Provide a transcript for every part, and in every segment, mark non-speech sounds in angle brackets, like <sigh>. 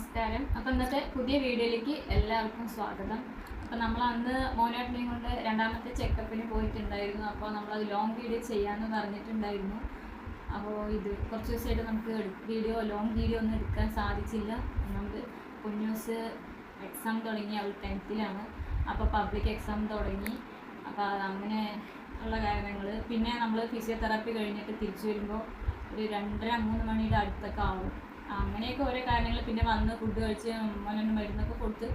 നമസ്കാരം. അപ്പം ഇന്നത്തെ പുതിയ വീഡിയോയിലേക്ക് എല്ലാവർക്കും സ്വാഗതം. അപ്പം നമ്മൾ അന്ന് മോനാട്ടിനെയും കൊണ്ട് രണ്ടാമത്തെ ചെക്കപ്പിന് പോയിട്ടുണ്ടായിരുന്നു. അപ്പോൾ നമ്മളത് ലോങ് വീഡിയോ ചെയ്യാമെന്ന് പറഞ്ഞിട്ടുണ്ടായിരുന്നു. അപ്പോൾ ഇത് കുറച്ച് ദിവസമായിട്ട് നമുക്ക് വീഡിയോ ലോങ് വീഡിയോ ഒന്നും എടുക്കാൻ സാധിച്ചില്ല. നമുക്ക് കുഞ്ഞൂസ് എക്സാം തുടങ്ങി. അവൾ ടെൻത്തിലാണ് അപ്പോൾ പബ്ലിക് എക്സാം തുടങ്ങി. അപ്പോൾ അങ്ങനെ ഉള്ള കാരണങ്ങൾ പിന്നെ നമ്മൾ ഫിസിയോതെറാപ്പി കഴിഞ്ഞിട്ട് തിരിച്ചു വരുമ്പോൾ ഒരു രണ്ടര മൂന്ന് മണിയുടെ അടുത്തൊക്കെ ആവും. അങ്ങനെയൊക്കെ ഓരോ കാര്യങ്ങൾ പിന്നെ വന്ന് ഫുഡ് കഴിച്ച് മോനൊന്ന് മരുന്നൊക്കെ കൊടുത്ത്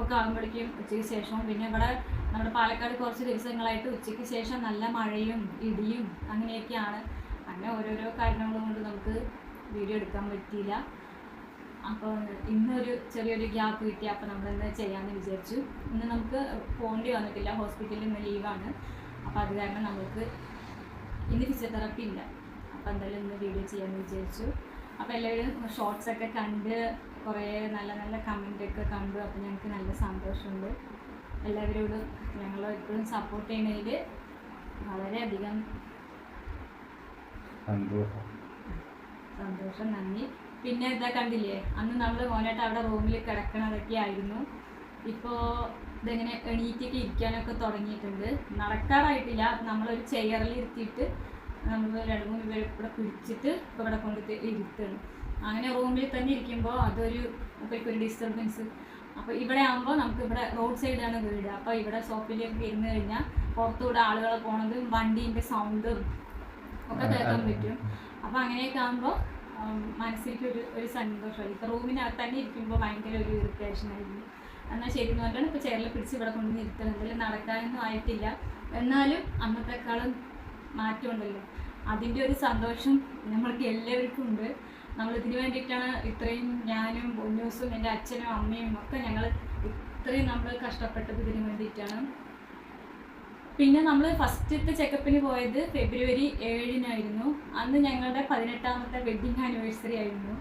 ഒക്കെ ആകുമ്പോഴേക്കും ഉച്ചയ്ക്ക് ശേഷവും പിന്നെ ഇവിടെ നമ്മുടെ പാലക്കാട് കുറച്ച് ദിവസങ്ങളായിട്ട് ഉച്ചയ്ക്ക് ശേഷം നല്ല മഴയും ഇടിയും അങ്ങനെയൊക്കെയാണ്. അങ്ങനെ ഓരോരോ കാരണങ്ങൾ കൊണ്ട് നമുക്ക് വീഡിയോ എടുക്കാൻ പറ്റിയില്ല. അപ്പോൾ ഇന്നൊരു ചെറിയൊരു ഗ്യാപ്പ് കിട്ടി അപ്പോൾ നമ്മൾ ഇന്ന് ചെയ്യാമെന്ന് വിചാരിച്ചു. ഇന്ന് നമുക്ക് പോകേണ്ടി വന്നിട്ടില്ല ഹോസ്പിറ്റലിൽ ഇന്ന് ലീവാണ്. അപ്പോൾ അത് കാരണം നമുക്ക് ഇന്ന് ഫിസിയോതെറാപ്പി ഇല്ല. അപ്പോൾ എന്തായാലും ഇന്ന് വീഡിയോ ചെയ്യാമെന്ന് വിചാരിച്ചു. അപ്പോൾ എല്ലാവരും ഷോർട്സ് ഒക്കെ കണ്ട് കുറേ നല്ല നല്ല കമന്റ് ഒക്കെ കണ്ടു. അപ്പോൾ ഞങ്ങൾക്ക് നല്ല സന്തോഷമുണ്ട്. എല്ലാവരോടും ഞങ്ങൾ എപ്പോഴും സപ്പോർട്ട് ചെയ്യുന്നതിൽ വളരെയധികം സന്തോഷം. സന്തോഷം നന്ദി. പിന്നെ ഇതാ കണ്ടില്ലേ അന്ന് നമ്മൾ മോനായിട്ട് അവിടെ റൂമിൽ കിടക്കണതൊക്കെ ആയിരുന്നു. ഇപ്പോൾ ഇതെങ്ങനെ എണീറ്റൊക്കെ ഇരിക്കാനൊക്കെ തുടങ്ങിയിട്ടുണ്ട്. നടക്കാറായിട്ടില്ല. നമ്മളൊരു ചെയറിൽ ഇരുത്തിയിട്ട് നമ്മൾ രണ്ട് മൂന്ന് പേര് ഇവിടെ പിടിച്ചിട്ട് ഇപ്പോൾ ഇവിടെ കൊണ്ടിട്ട് ഇരുത്തണം അങ്ങനെ റൂമിൽ തന്നെ ഇരിക്കുമ്പോൾ അതൊരു ഒരു ഡിസ്റ്റർബൻസ് അപ്പോൾ ഇവിടെ ആകുമ്പോൾ നമുക്ക് ഇവിടെ റോഡ് സൈഡാണ് വീട്. അപ്പോൾ ഇവിടെ സോഫയിലേക്ക് ഇരുന്ന് കഴിഞ്ഞാൽ പുറത്തുകൂടെ ആളുകൾ പോണതും വണ്ടീന്റെ സൗണ്ടും ഒക്കെ കേൾക്കാൻ പറ്റും. അപ്പോൾ അങ്ങനെയൊക്കെ ആകുമ്പോൾ മനസ്സിലേക്ക് ഒരു ഒരു സന്തോഷമായി ഇപ്പോൾ റൂമിനകത്ത് തന്നെ ഇരിക്കുമ്പോൾ ഭയങ്കര ഒരു ഇറിറ്റേഷൻ ആയിരുന്നു. എന്നാൽ ശരി എന്ന് പറഞ്ഞാൽ ഇപ്പോൾ ചെയറിൽ പിടിച്ച് ഇവിടെ കൊണ്ടുവന്ന് ഇരുത്തണം. ഇതിൽ നടക്കാനൊന്നും ആയിട്ടില്ല. എന്നാലും അന്നത്തെക്കാളും മാറ്റമുണ്ടല്ലോ. അതിന്റെ ഒരു സന്തോഷം നമ്മൾക്ക് എല്ലാവർക്കും ഉണ്ട്. നമ്മൾ ഇതിന് വേണ്ടിയിട്ടാണ് ഇത്രയും ഞാനും പൊന്നൂസും എന്റെ അച്ഛനും അമ്മയും ഒക്കെ ഞങ്ങൾ ഇത്രയും നമ്മൾ കഷ്ടപ്പെട്ടത് ഇതിന് വേണ്ടിയിട്ടാണ്. പിന്നെ നമ്മൾ ഫസ്റ്റത്തെ ചെക്കപ്പിന് പോയത് ഫെബ്രുവരി ഏഴിനായിരുന്നു. അന്ന് ഞങ്ങളുടെ പതിനെട്ടാമത്തെ വെഡ്ഡിങ് ആനിവേഴ്സറി ആയിരുന്നു.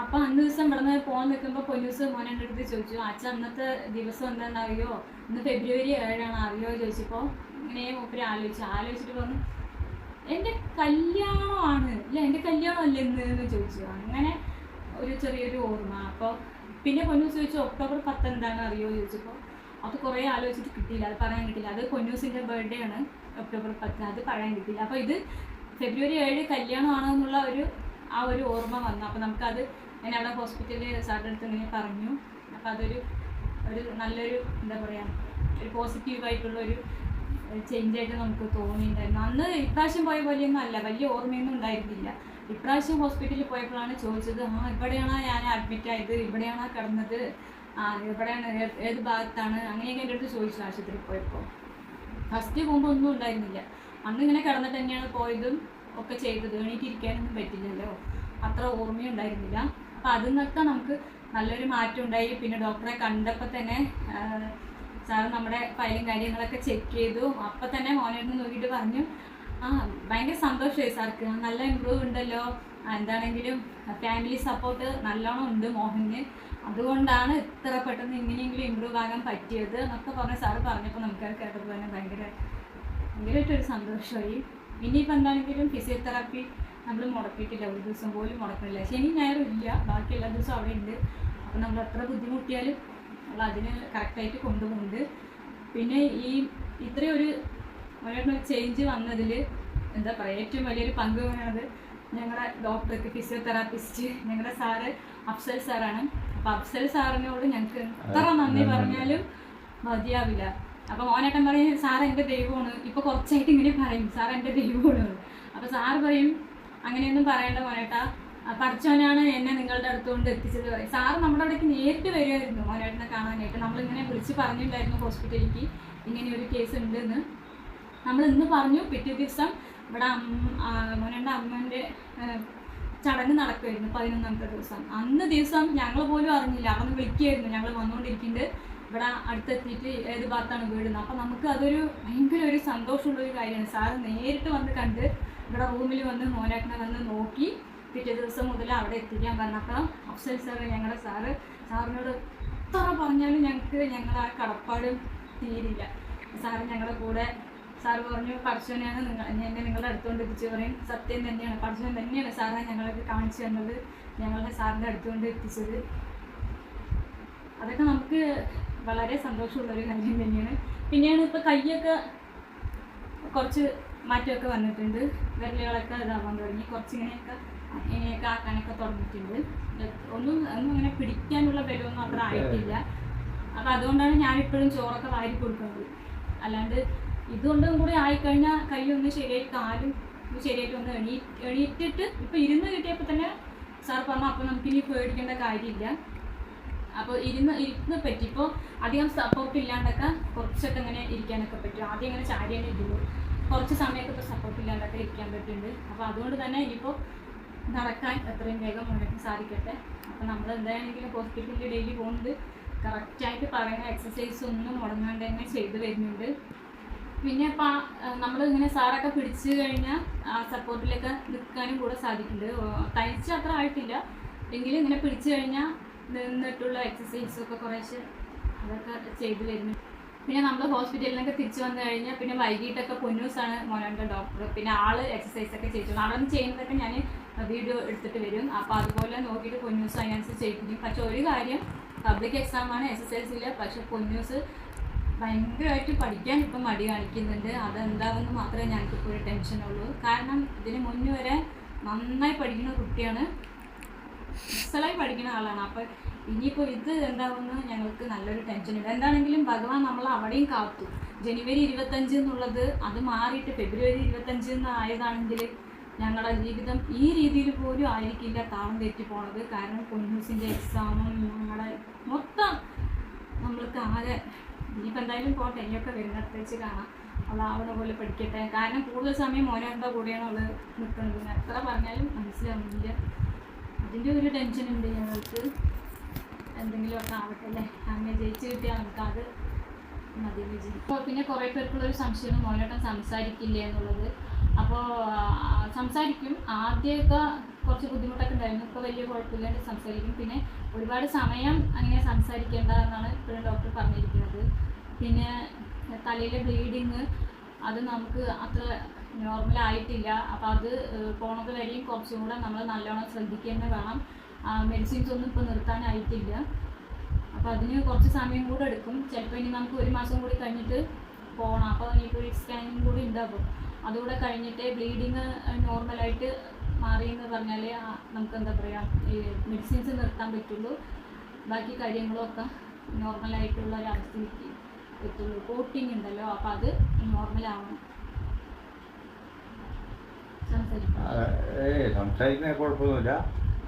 അപ്പോൾ അന്ന് ദിവസം ഇവിടെ നിന്ന് പോകാൻ നിൽക്കുമ്പോൾ പൊന്നൂസ് മോനെന്റെ അടുത്ത് ചോദിച്ചു അച്ഛൻ അന്നത്തെ ദിവസം എന്താണെന്ന് അറിയോ ഇന്ന് ഫെബ്രുവരി ഏഴാണ് അറിയോ? ചോദിച്ചപ്പോൾ ഇങ്ങനെ ഒപ്പര് ആലോചിച്ചു. ആലോചിച്ചിട്ട് പറഞ്ഞു എന്റെ കല്യാണമാണ്. അല്ല എന്റെ കല്യാണം അല്ല എന്ന് ചോദിച്ചു. അങ്ങനെ ഒരു ചെറിയൊരു ഓർമ്മ. അപ്പോൾ പിന്നെ പൊന്നൂസ് ചോദിച്ചു ഒക്ടോബർ പത്ത് എന്താണ് അറിയോ ചോദിച്ചപ്പോൾ അത് കുറേ ആലോചിച്ചിട്ട് കിട്ടിയില്ല. അത് പറയാൻ കിട്ടില്ല അത് പൊന്നൂസിന്റെ ബർത്ത്ഡേ ആണ് ഒക്ടോബർ പത്ത്. അത് പറയാൻ കിട്ടില്ല അപ്പോൾ ഇത് ഫെബ്രുവരി ഏഴ് കല്യാണമാണ് എന്നുള്ള ഒരു ആ ഒരു ഓർമ്മ വന്നു. അപ്പോൾ നമുക്കത് ഞാൻ അവിടെ ഹോസ്പിറ്റലിൽ സാറിന്റെ അടുത്ത് ഇങ്ങനെ പറഞ്ഞു. അപ്പോൾ അതൊരു ഒരു നല്ലൊരു എന്താ പറയുക ഒരു പോസിറ്റീവായിട്ടുള്ള ഒരു ചേഞ്ച് ആയിട്ട് നമുക്ക് തോന്നിയിട്ടുണ്ടായിരുന്നു. അന്ന് ഇപ്രാവശ്യം പോയ പോലെയൊന്നും അല്ല. വലിയ ഓർമ്മയൊന്നും ഉണ്ടായിരുന്നില്ല. ഇപ്രാവശ്യം ഹോസ്പിറ്റലിൽ പോയപ്പോഴാണ് ചോദിച്ചത് ആ ഇവിടെയാണോ ഞാൻ അഡ്മിറ്റ് ആയത്? ഇവിടെയാണോ കിടന്നത്? ആ ഇവിടെയാണ് ഏ- ഏത് ഭാഗത്താണ്? അങ്ങനെയൊക്കെ എന്റെ അടുത്ത് ചോദിച്ചു ആശുപത്രിയിൽ പോയപ്പോൾ ഫസ്റ്റ് പോകുമ്പോൾ ഒന്നും ഉണ്ടായിരുന്നില്ല. അന്ന് ഇങ്ങനെ കിടന്നിട്ട് തന്നെയാണ് പോയതും ഒക്കെ ചെയ്തത്. എണീറ്റിരിക്കാനൊന്നും പറ്റില്ലല്ലോ. അത്ര ഓർമ്മയുണ്ടായിരുന്നില്ല അപ്പം അതിൽ നിന്നൊക്കെ നമുക്ക് നല്ലൊരു മാറ്റം ഉണ്ടായി. പിന്നെ ഡോക്ടറെ കണ്ടപ്പോൾ തന്നെ സാറ് നമ്മുടെ ഫയലും കാര്യങ്ങളൊക്കെ ചെക്ക് ചെയ്തു. അപ്പം തന്നെ മോനോട് നോക്കിയിട്ട് പറഞ്ഞു ആ ഭയങ്കര സന്തോഷമായി സാർക്ക്. നല്ല ഇമ്പ്രൂവ് ഉണ്ടല്ലോ. എന്താണെങ്കിലും ഫാമിലി സപ്പോർട്ട് നല്ലോണം ഉണ്ട് മോഹന്. അതുകൊണ്ടാണ് ഇത്ര പെട്ടെന്ന് ഇങ്ങനെയെങ്കിലും ഇമ്പ്രൂവ് ആകാൻ പറ്റിയത് എന്നൊക്കെ പറഞ്ഞ് സാറ് പറഞ്ഞപ്പോൾ നമുക്കത് കേട്ടപ്പോൾ തന്നെ ഭയങ്കര ഭയങ്കരമായിട്ടൊരു സന്തോഷമായി ഇനിയിപ്പോൾ എന്താണെങ്കിലും ഫിസിയോതെറാപ്പി നമ്മൾ മുടക്കിയിട്ടില്ല. ഒരു ദിവസം പോലും മുടക്കില്ല ശനി ഞായറും ഇല്ല. ബാക്കി എല്ലാ ദിവസവും അവിടെ ഉണ്ട്. അപ്പോൾ നമ്മൾ എത്ര ബുദ്ധിമുട്ടിയാലും നമ്മൾ അതിന് കറക്റ്റായിട്ട് കൊണ്ടുപോകുന്നുണ്ട്. പിന്നെ ഈ ഇത്രയൊരു ഒരു ചേഞ്ച് വന്നതിൽ എന്താ പറയുക ഏറ്റവും വലിയൊരു പങ്ക് പറയുന്നത് ഞങ്ങളുടെ ഡോക്ടർക്ക് ഫിസിയോതെറാപ്പിസ്റ്റ് ഞങ്ങളുടെ സാറ് അഫ്സൽ സാറാണ്. അപ്പോൾ അഫ്സൽ സാറിനോട് ഞങ്ങൾക്ക് എത്ര നന്ദി പറഞ്ഞാലും മതിയാവില്ല. അപ്പോൾ മോനേട്ടൻ പറയും സാർ എന്റെ ദൈവമാണ്. ഇപ്പോൾ കുറച്ചായിട്ട് ഇങ്ങനെ പറയും സാർ എന്റെ ദൈവമാണ്. അപ്പോൾ സാർ പറയും അങ്ങനെയൊന്നും പറയേണ്ട മോനേട്ടാ. പഠിച്ചവനാണ് എന്നെ നിങ്ങളുടെ അടുത്തുകൊണ്ട് എത്തിച്ചത് സാറ് നമ്മുടെ അവിടേക്ക് നേരിട്ട് വരുമായിരുന്നു മോനേട്ടനെ കാണാനായിട്ട്. നമ്മളിങ്ങനെ വിളിച്ച് പറഞ്ഞിട്ടുണ്ടായിരുന്നു ഹോസ്പിറ്റലിലേക്ക്. ഇങ്ങനെ ഒരു കേസ് ഉണ്ടെന്ന്. നമ്മൾ ഇന്ന് പറഞ്ഞു പിറ്റേ ദിവസം ഇവിടെ മോനേന്റെ അമ്മേന്റെ ചടങ്ങ് നടക്കുമായിരുന്നു പതിനൊന്നാമത്തെ ദിവസം. അന്ന് ദിവസം ഞങ്ങൾ പോലും അറിഞ്ഞില്ല. അവിടെ വിളിക്കുകയായിരുന്നു ഞങ്ങൾ വന്നുകൊണ്ടിരിക്കുന്നുണ്ട്. ഇവിടെ അടുത്തെത്തിയിട്ട് ഏത് ഭാഗത്താണ് വീടുന്നത് അപ്പം നമുക്ക് അതൊരു ഭയങ്കര ഒരു സന്തോഷമുള്ളൊരു കാര്യമാണ്. സാറ് നേരിട്ട് വന്ന് കണ്ട് ഇവിടെ റൂമിൽ വന്ന് മോനാക്കിനെ വന്ന് നോക്കി പിറ്റേ ദിവസം മുതൽ അവിടെ എത്തിക്കാൻ പറഞ്ഞപ്പോൾ അഫ്സൽ സാറ് ഞങ്ങളുടെ സാറ് സാറിനോട് എത്ര പറഞ്ഞാലും ഞങ്ങൾക്ക് ഞങ്ങളാ ആ കടപ്പാടും തീരില്ല. സാറ് ഞങ്ങളുടെ കൂടെ സാറ് പറഞ്ഞു പർശുവിനെയാണ് നിങ്ങൾ എന്നെ നിങ്ങളുടെ അടുത്തുകൊണ്ട് എത്തിച്ചു പറയും. സത്യം തന്നെയാണ്. പഠിച്ചവൻ തന്നെയാണ് സാറെ ഞങ്ങൾക്ക് കാണിച്ചു തന്നത്. ഞങ്ങളുടെ സാറിന്റെ അടുത്തുകൊണ്ട് എത്തിച്ചത്. അതൊക്കെ നമുക്ക് വളരെ സന്തോഷമുള്ളൊരു കാര്യം തന്നെയാണ്. പിന്നെയാണ് ഇപ്പോൾ കൈയൊക്കെ കുറച്ച് മാറ്റമൊക്കെ വന്നിട്ടുണ്ട്. വിരലുകളൊക്കെ ഇതാവാൻ തുടങ്ങി. കുറച്ചിങ്ങനെയൊക്കെ ഇങ്ങനെയൊക്കെ ആക്കാനൊക്കെ തുടങ്ങിയിട്ടുണ്ട് ഒന്നും ഒന്നും ഇങ്ങനെ പിടിക്കാനുള്ള ബലമൊന്നും അത്ര ആയിട്ടില്ല. അപ്പം അതുകൊണ്ടാണ് ഞാൻ ഇപ്പോഴും ചോറൊക്കെ വാരി കൊടുക്കുന്നത്. അല്ലാണ്ട് ഇതുകൊണ്ടും കൂടി ആയിക്കഴിഞ്ഞാൽ കൈ ഒന്ന് ശരിയായി കാലും ശരിയായിട്ട് ഒന്ന് എണീ എണീറ്റിട്ട് ഇപ്പം ഇരുന്ന് കിട്ടിയപ്പോൾ തന്നെ സാർ പറഞ്ഞു അപ്പോൾ നമുക്കിനി പേടിക്കേണ്ട കാര്യമില്ല. അപ്പോൾ ഇരുന്ന് ഇരുന്ന് പറ്റി ഇപ്പോൾ അധികം സപ്പോർട്ട് ഇല്ലാണ്ടൊക്കെ കുറച്ചൊക്കെ ഇങ്ങനെ ഇരിക്കാനൊക്കെ പറ്റും. ആദ്യം ഇങ്ങനെ ചാടിയാണ് ഇരുന്നു. കുറച്ച് സമയമൊക്കെ ഇപ്പോൾ സപ്പോർട്ട് ഇല്ലാണ്ടൊക്കെ ഇരിക്കാൻ പറ്റുന്നുണ്ട്. അപ്പോൾ അതുകൊണ്ട് തന്നെ ഇനിയിപ്പോൾ നടക്കാൻ എത്രയും വേഗം മുന്നോട്ട് സാധിക്കട്ടെ. അപ്പോൾ നമ്മൾ എന്തായാലും ഹോസ്പിറ്റലിൽ ഡെയിലി പോകുന്നത് കറക്റ്റായിട്ട് പറയുന്ന എക്സസൈസ് ഒന്നും മുടങ്ങാണ്ട് തന്നെ ചെയ്തു വരുന്നുണ്ട്. പിന്നെ ഇപ്പം നമ്മൾ ഇങ്ങനെ സാറൊക്കെ പിടിച്ചു കഴിഞ്ഞാൽ ആ സപ്പോർട്ടിലൊക്കെ നിൽക്കാനും കൂടെ സാധിക്കുന്നുണ്ട്. തയ്ച്ച് അത്ര ആയിട്ടില്ല. എങ്കിലും ഇങ്ങനെ പിടിച്ചു കഴിഞ്ഞാൽ നിന്നിട്ടുള്ള എക്സസൈസൊക്കെ കുറേശ്ശെ അതൊക്കെ ചെയ്തു വരുന്നു പിന്നെ നമ്മൾ ഹോസ്പിറ്റലിലൊക്കെ തിരിച്ചു വന്നു കഴിഞ്ഞാൽ പിന്നെ വൈകിട്ടൊക്കെ പൊന്നൂസാണ് മോനോന്റെ ഡോക്ടർ പിന്നെ ആൾ എക്സസൈസൊക്കെ ചെയ്തു അവിടെ നിന്ന് ചെയ്യുന്നതൊക്കെ ഞാൻ വീഡിയോ എടുത്തിട്ട് വരും. അപ്പോൾ അതുപോലെ നോക്കിയിട്ട് പൊന്നൂസ് അതിനനുസരിച്ച് ചെയ്യിപ്പിക്കും പക്ഷെ ഒരു കാര്യം പബ്ലിക് എക്സാമാണ് എസ് എസ് എൽ സിയിലെ പക്ഷെ പൊന്നൂസ് ഭയങ്കരമായിട്ട് പഠിക്കാൻ ഇപ്പം മടി കാണിക്കുന്നുണ്ട്. അതെന്താണെന്ന് മാത്രമേ ഞങ്ങൾക്ക് ഞങ്ങൾക്കിപ്പോൾ ഒരു ടെൻഷനുള്ളൂ കാരണം ഇതിന് മുന്നേ വരെ നന്നായി പഠിക്കുന്ന കുട്ടിയാണ്. എക്സലായി പഠിക്കുന്ന ആളാണ്. അപ്പം ഇനിയിപ്പോൾ ഇത് എന്താവുമെന്ന് ഞങ്ങൾക്ക് നല്ലൊരു ടെൻഷനുണ്ട് എന്താണെങ്കിലും ഭഗവാൻ നമ്മൾ അവിടെയും കാത്തു. ജനുവരി ഇരുപത്തഞ്ച് എന്നുള്ളത് അത് മാറിയിട്ട് ഫെബ്രുവരി ഇരുപത്തഞ്ച് എന്ന് ആയതാണെങ്കിൽ ഞങ്ങളുടെ ജീവിതം ഈ രീതിയിൽ പോലും ആയിരിക്കില്ല താളം തെറ്റി പോണത്. കാരണം പൊന്നൂസിന്റെ എക്സാമും ഞങ്ങളുടെ മൊത്തം നമ്മൾക്ക് ആകെ ഇനിയിപ്പോൾ എന്തായാലും പോട്ടെ ഇനിയൊക്കെ വരുന്നിടത്ത് വെച്ച് കാണാം അവളാവണ പോലെ പഠിക്കട്ടെ. കാരണം കൂടുതൽ സമയം മോനെന്താ കൂടെയാണ് അവൾ നിൽക്കുന്നത് എത്ര പറഞ്ഞാലും മനസ്സിലാവുന്നില്ല. അതിന്റെ ഒരു ടെൻഷൻ ഉണ്ട് ഞങ്ങൾക്ക്. എന്തെങ്കിലുമൊക്കെ ആവട്ടെ അല്ലേ? അങ്ങനെ ജയിച്ചു കിട്ടിയാൽ നമുക്ക് അത് മതി വിജയിക്കും പിന്നെ കുറേ പേർക്കുള്ളൊരു സംശയമാണ് മോനോട്ടം സംസാരിക്കില്ല എന്നുള്ളത്. അപ്പോൾ സംസാരിക്കും. ആദ്യമൊക്കെ കുറച്ച് ബുദ്ധിമുട്ടൊക്കെ ഉണ്ടായിരുന്നു. ഇപ്പോൾ വലിയ കുഴപ്പമില്ലാണ്ട് സംസാരിക്കും. പിന്നെ ഒരുപാട് സമയം അങ്ങനെ സംസാരിക്കേണ്ട എന്നാണ് ഇപ്പോഴും ഡോക്ടർ പറഞ്ഞിരിക്കുന്നത്. പിന്നെ തലയിലെ ബ്ലീഡിങ് അത് നമുക്ക് അത്ര നോർമൽ ആയിട്ടില്ല. അപ്പോൾ അത് പോണത് വരെയും കുറച്ചും കൂടെ നമ്മൾ നല്ലോണം ശ്രദ്ധിക്കുക വേണം. മെഡിസിൻസ് ഒന്നും ഇപ്പോൾ നിർത്താനായിട്ടില്ല. അപ്പോൾ അതിന് കുറച്ച് സമയം കൂടെ എടുക്കും. ചിലപ്പോൾ ഇനി നമുക്ക് ഒരു മാസം കൂടി കഴിഞ്ഞിട്ട് പോകണം അപ്പോൾ ഇനിയിപ്പോൾ സ്കാനിങ് കൂടി ഉണ്ടാകും. അതുകൂടെ കഴിഞ്ഞിട്ട് ബ്ലീഡിങ് നോർമലായിട്ട് മാറി എന്ന് പറഞ്ഞാൽ നമുക്ക് എന്താ പറയുക ഈ മെഡിസിൻസ് നിർത്താൻ പറ്റുള്ളൂ. ബാക്കി കാര്യങ്ങളൊക്കെ നോർമലായിട്ടുള്ള ഒരു അവസ്ഥയിലേക്ക് എത്തുള്ളൂ. കോട്ടിങ് ഉണ്ടല്ലോ അപ്പം അത് നോർമലാവണം സംസാരിക്കുന്ന കുഴപ്പമൊന്നുമില്ല.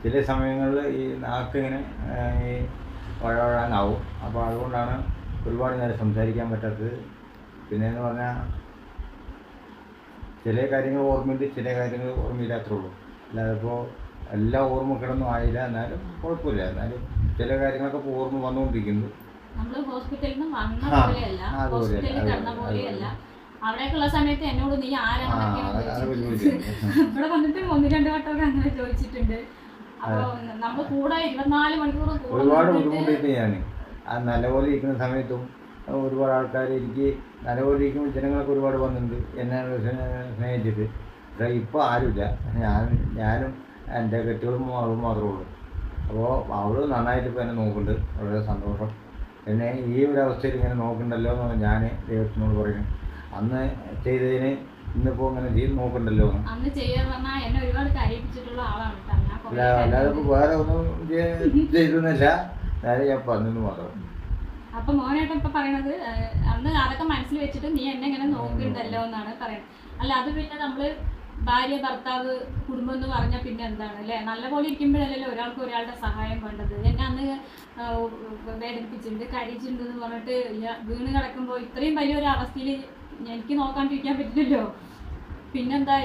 ചില സമയങ്ങളിൽ ഈ നാക്കിങ്ങനെ ഈ വഴവഴാനാവും. അപ്പോൾ അതുകൊണ്ടാണ് ഒരുപാട് നേരം സംസാരിക്കാൻ പറ്റാത്തത്. പിന്നെ എന്ന് പറഞ്ഞാൽ ചില കാര്യങ്ങൾ ഓർമ്മയുണ്ട് ചില കാര്യങ്ങൾ ഓർമ്മയില്ലാത്തുള്ളൂ അല്ലാതെ ഇപ്പോൾ എല്ലാ ഓർമ്മ കിടന്നും ആയില്ല എന്നാലും കുഴപ്പമില്ല. എന്നാലും ചില കാര്യങ്ങളൊക്കെ ഇപ്പോൾ ഓർമ്മ വന്നുകൊണ്ടിരിക്കുന്നു. നമ്മൾ ഹോസ്പിറ്റലിൽ നിന്ന് വന്ന പോലെയല്ല. ഹോസ്പിറ്റലിൽ കിടന്ന പോലെയല്ല. അവിടേക്കുള്ള സമയത്ത് എന്നോട് നീ ആരാണെന്നൊക്കെ <laughs> ഇവിടെ വന്നിട്ട് ഒന്ന് രണ്ട് വട്ടമൊക്കെ അങ്ങനെ ചോദിച്ചിട്ടുണ്ട്. അപ്പൊ നമ്മൾ കൂടെ ഇരുപത്തിനാല് മണിക്കൂർ ഒരുപാട് ബുദ്ധിമുട്ടിയിട്ട് ഞാൻ ആ നല്ലപോലെ ഇരിക്കുന്ന സമയത്തും ഒരുപാട് ആൾക്കാർ എനിക്ക് നല്ലപോലെ ഇരിക്കുമ്പോൾ ജനങ്ങളൊക്കെ ഒരുപാട് വന്നിട്ടുണ്ട്. എന്നെ സ്നേ- സ്നേഹിച്ചിട്ട്. പക്ഷേ ഇപ്പോൾ ആരുമില്ല. ഞാൻ ഞാനും എന്റെ കെട്ടുകളും അവളും മാത്രമേ ഉള്ളൂ. അപ്പോൾ അവൾ നന്നായിട്ട് ഇപ്പോൾ എന്നെ നോക്കുന്നുണ്ട്. വളരെ സന്തോഷം. എന്നെ ഈ ഒരു അവസ്ഥയിൽ ഇങ്ങനെ നോക്കണ്ടല്ലോ എന്നാണ് ഞാൻ ദൈവത്തിനോട് പറയുന്നത്. അന്ന് ചെയ്തതിന് ഇന്നിപ്പോൾ ഇങ്ങനെ ചെയ്ത് നോക്കണ്ടല്ലോ എന്ന്. അല്ലാതെ ഇപ്പോൾ വേറെ ഒന്നും ചെയ്- ചെയ്തൊന്നുമില്ല ഞാൻ പറഞ്ഞു മാത്രം. അപ്പൊ മോനായിട്ട് ഇപ്പൊ പറയണത് അന്ന് അതൊക്കെ മനസ്സിൽ വെച്ചിട്ട് നീ എന്നെ ഇങ്ങനെ നോക്കുന്നുണ്ടല്ലോ എന്നാണ് പറയുന്നത് അല്ല അത് പിന്നെ നമ്മൾ ഭാര്യ ഭർത്താവ് കുടുംബം എന്ന് പറഞ്ഞാൽ പിന്നെ എന്താണ് അല്ലേ? നല്ലപോലെ ഇരിക്കുമ്പോഴല്ലല്ലോ ഒരാൾക്ക് ഒരാളുടെ സഹായം വേണ്ടത്. എന്നെ അന്ന് വേദനിപ്പിച്ചിട്ടുണ്ട് കഴിച്ചിട്ടുണ്ട് പറഞ്ഞിട്ട് വീണ് കിടക്കുമ്പോൾ ഇത്രയും വലിയൊരു അവസ്ഥയിൽ എനിക്ക് നോക്കാണ്ടിരിക്കാൻ പറ്റില്ലല്ലോ. പിന്നെന്താ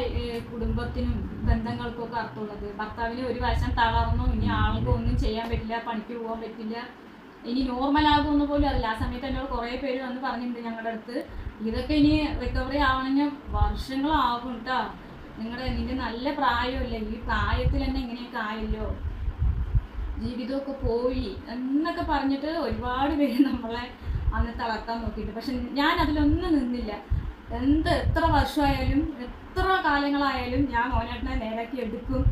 കുടുംബത്തിനും ബന്ധങ്ങൾക്കും ഒക്കെ അർത്ഥമുള്ളത്. ഭർത്താവിന് ഒരു വശം തളർന്നു ഇനി ആൾക്കൊന്നും ചെയ്യാൻ പറ്റില്ല പണിക്ക് പോകാൻ പറ്റില്ല. ഇനി നോർമൽ ആകുമെന്ന് പോലും അറിയില്ല. ആ സമയത്ത് എന്നോട് കുറേ പേര് വന്ന് പറഞ്ഞിട്ടുണ്ട് ഞങ്ങളുടെ അടുത്ത്. ഇതൊക്കെ ഇനി റിക്കവറി ആവണമെങ്കിൽ വർഷങ്ങളാകും കേട്ടോ നിങ്ങളുടെ നിന്റെ നല്ല പ്രായമല്ലേ? ഈ പ്രായത്തിൽ തന്നെ ഇങ്ങനെയൊക്കെ ആയല്ലോ. ജീവിതമൊക്കെ പോയി എന്നൊക്കെ പറഞ്ഞിട്ട് ഒരുപാട് പേര് നമ്മളെ അന്ന് തളർത്താൻ നോക്കിയിട്ട് പക്ഷെ ഞാൻ അതിലൊന്നും നിന്നില്ല. എന്ത് എത്ര വർഷമായാലും എത്ര കാലങ്ങളായാലും ഞാൻ മോനേട്ടനെ നേരാക്കി എടുക്കും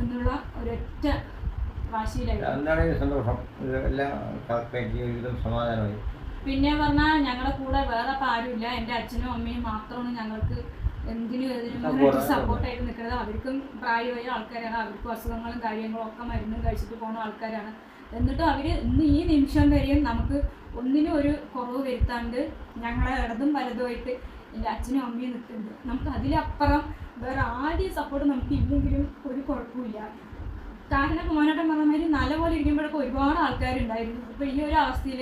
എന്നുള്ള ഒരൊറ്റ എന്താണെങ്കിലും സന്തോഷം. എല്ലാം സമാധാനമായി. പിന്നെ പറഞ്ഞാൽ ഞങ്ങളുടെ കൂടെ വേറെ അപ്പം ആരുമില്ല. എന്റെ അച്ഛനും അമ്മയും മാത്രമാണ് ഞങ്ങൾക്ക് എന്തിനും ഏതിനും സപ്പോർട്ടായിട്ട് നിൽക്കുന്നത് അവർക്കും പ്രായമായ ആൾക്കാരാണ്. അവർക്കും അസുഖങ്ങളും കാര്യങ്ങളും ഒക്കെ മരുന്നും കഴിച്ചിട്ട് പോകുന്ന ആൾക്കാരാണ്. എന്നിട്ടും അവർ ഇന്ന് ഈ നിമിഷം വരെയും നമുക്ക് ഒന്നിനും ഒരു കുറവ് വരുത്താണ്ട് ഞങ്ങളെ ഇടതും വലതുമായിട്ട് എന്റെ അച്ഛനും അമ്മയും നിൽക്കുന്നുണ്ട്. നമുക്ക് അതിലപ്പുറം വേറെ ആദ്യം സപ്പോർട്ട് നമുക്ക് ഇല്ലെങ്കിലും ഒരു കുഴപ്പമില്ല കാരണം കുമാനോട്ടം പറഞ്ഞ മാതിരി നല്ലപോലെ ഇരിക്കുമ്പോഴൊക്കെ ഒരുപാട് ആൾക്കാരുണ്ടായിരുന്നു. ഇപ്പൊ ഈ ഒരു അവസ്ഥയിൽ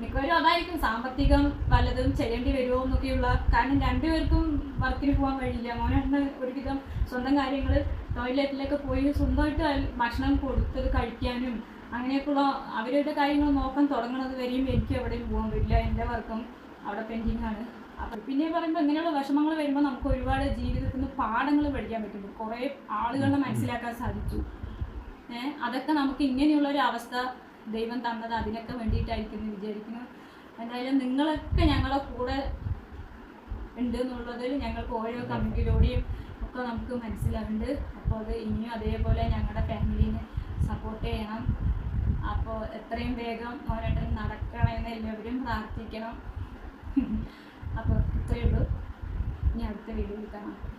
മിക്കവരും അതായിരിക്കും സാമ്പത്തികം വല്ലതും ചെയ്യേണ്ടി വരുമോ എന്നൊക്കെയുള്ള കാരണം രണ്ടുപേർക്കും വർക്കിന് പോകാൻ കഴിയില്ല. മോനേട്ടന് ഒരുവിധം സ്വന്തം കാര്യങ്ങൾ ടോയ്ലറ്റിലൊക്കെ പോയി സ്വന്തമായിട്ട് ഭക്ഷണം കൊടുത്തത് കഴിക്കാനും അങ്ങനെയൊക്കെയുള്ള അവരുടെ കാര്യങ്ങൾ നോക്കാൻ തുടങ്ങുന്നത് വരെയും എനിക്ക് എവിടെയും പോകാൻ പറ്റില്ല. എന്റെ വർക്കും അവിടെ പെൻഡിങ് ആണ്. അപ്പം പിന്നെ പറയുമ്പോൾ ഇങ്ങനെയുള്ള വിഷമങ്ങൾ വരുമ്പോൾ നമുക്ക് ഒരുപാട് ജീവിതത്തിൽ നിന്ന് പാഠങ്ങൾ പഠിക്കാൻ പറ്റുന്നു കുറേ ആളുകളെ മനസ്സിലാക്കാൻ സാധിച്ചു. അതൊക്കെ നമുക്ക് ഇങ്ങനെയുള്ള ഒരു അവസ്ഥ ദൈവം തന്നത് അതിനൊക്കെ വേണ്ടിയിട്ടായിരിക്കും വിചാരിക്കുന്നു. എന്തായാലും നിങ്ങളൊക്കെ ഞങ്ങളുടെ കൂടെ ഉണ്ട് എന്നുള്ളതിൽ ഞങ്ങൾക്ക് ഓരോ കമ്മിറ്റിയിലൂടെയും ഒക്കെ നമുക്ക് മനസ്സിലാവുന്നുണ്ട്. അപ്പോൾ അത് ഇനിയും അതേപോലെ ഞങ്ങളുടെ ഫാമിലീനെ സപ്പോർട്ട് ചെയ്യണം. അപ്പോൾ എത്രയും വേഗം മോനേട്ടൻ നടക്കണമെന്ന് എല്ലാവരും പ്രാർത്ഥിക്കണം. <laughs> അപ്പോൾ ഇത്രയേ ഉള്ളൂ. ഇനി അടുത്ത വീഡിയോയിൽ കാണാം.